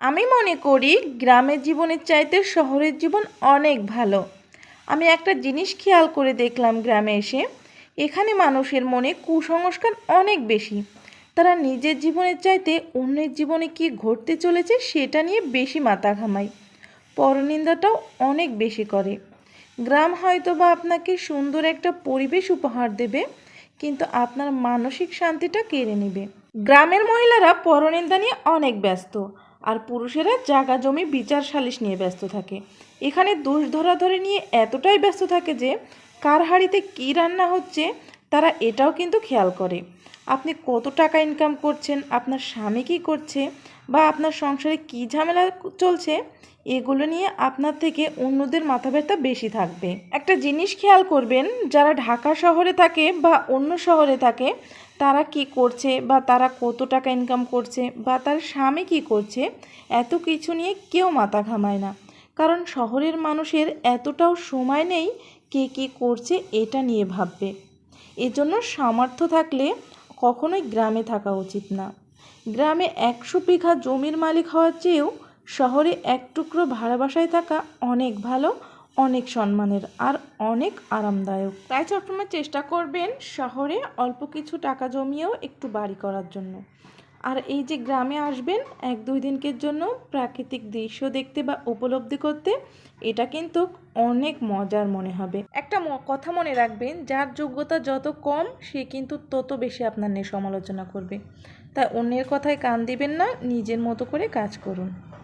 আমি মনে করি গ্রামের জীবনের চাইতে শহরের জীবন অনেক ভালো। আমি একটা জিনিস খেয়াল করে দেখলাম গ্রামে এসে, এখানে মানুষের মনে কুসংস্কার অনেক বেশি। তারা নিজের জীবনের চাইতে অন্যের জীবনে কি ঘটতে চলেছে সেটা নিয়ে বেশি মাথা ঘামায়। পরনিন্দাটাও অনেক বেশি করে। গ্রাম হয়তো বা আপনাকে সুন্দর একটা পরিবেশ উপহার দেবে, কিন্তু আপনার মানসিক শান্তিটা কেড়ে নেবে। গ্রামের মহিলারা পরনিন্দা নিয়ে অনেক ব্যস্ত। আর পুরুষেরা জাগা জমি বিচার সালিশ নিয়ে ব্যস্ত থাকে। এখানে দোষ ধরাধরি নিয়ে এতটাই ব্যস্ত থাকে যে, কার হাড়িতে কী রান্না হচ্ছে তারা এটাও কিন্তু খেয়াল করে। আপনি কত টাকা ইনকাম করছেন, আপনার স্বামী কী করছে বা আপনার সংসারে কী ঝামেলা চলছে, এগুলো নিয়ে আপনার থেকে অন্যদের মাথা ব্যথা বেশি থাকবে। একটা জিনিস খেয়াল করবেন, যারা ঢাকা শহরে থাকে বা অন্য শহরে থাকে, তারা কি করছে বা তারা কত টাকা ইনকাম করছে বা তার স্বামী কি করছে, এত কিছু নিয়ে কেউ মাথা ঘামায় না। কারণ শহরের মানুষের এতটাও সময় নেই কে কী করছে এটা নিয়ে ভাববে। এজন্য সামর্থ্য থাকলে কখনোই গ্রামে থাকা উচিত না। গ্রামে একশো বিঘা জমির মালিক হওয়ার চেয়েও শহরে এক টুকরো ভাড়া বাসায় থাকা অনেক ভালো, অনেক সম্মানের, আর অনেক আরামদায়ক। তাই সবসময় চেষ্টা করবেন শহরে অল্প কিছু টাকা জমিয়েও একটু বাড়ি করার জন্য। আর এই যে গ্রামে আসবেন, এক দুই দিনকের জন্য প্রাকৃতিক দৃশ্য দেখতে বা উপলব্ধি করতে, এটা কিন্তু অনেক মজার মনে হবে। একটা কথা মনে রাখবেন, যার যোগ্যতা যত কম, সে কিন্তু তত বেশি আপনার নিয়ে সমালোচনা করবে। তাই অন্যের কথায় কান দিবেন না, নিজের মতো করে কাজ করুন।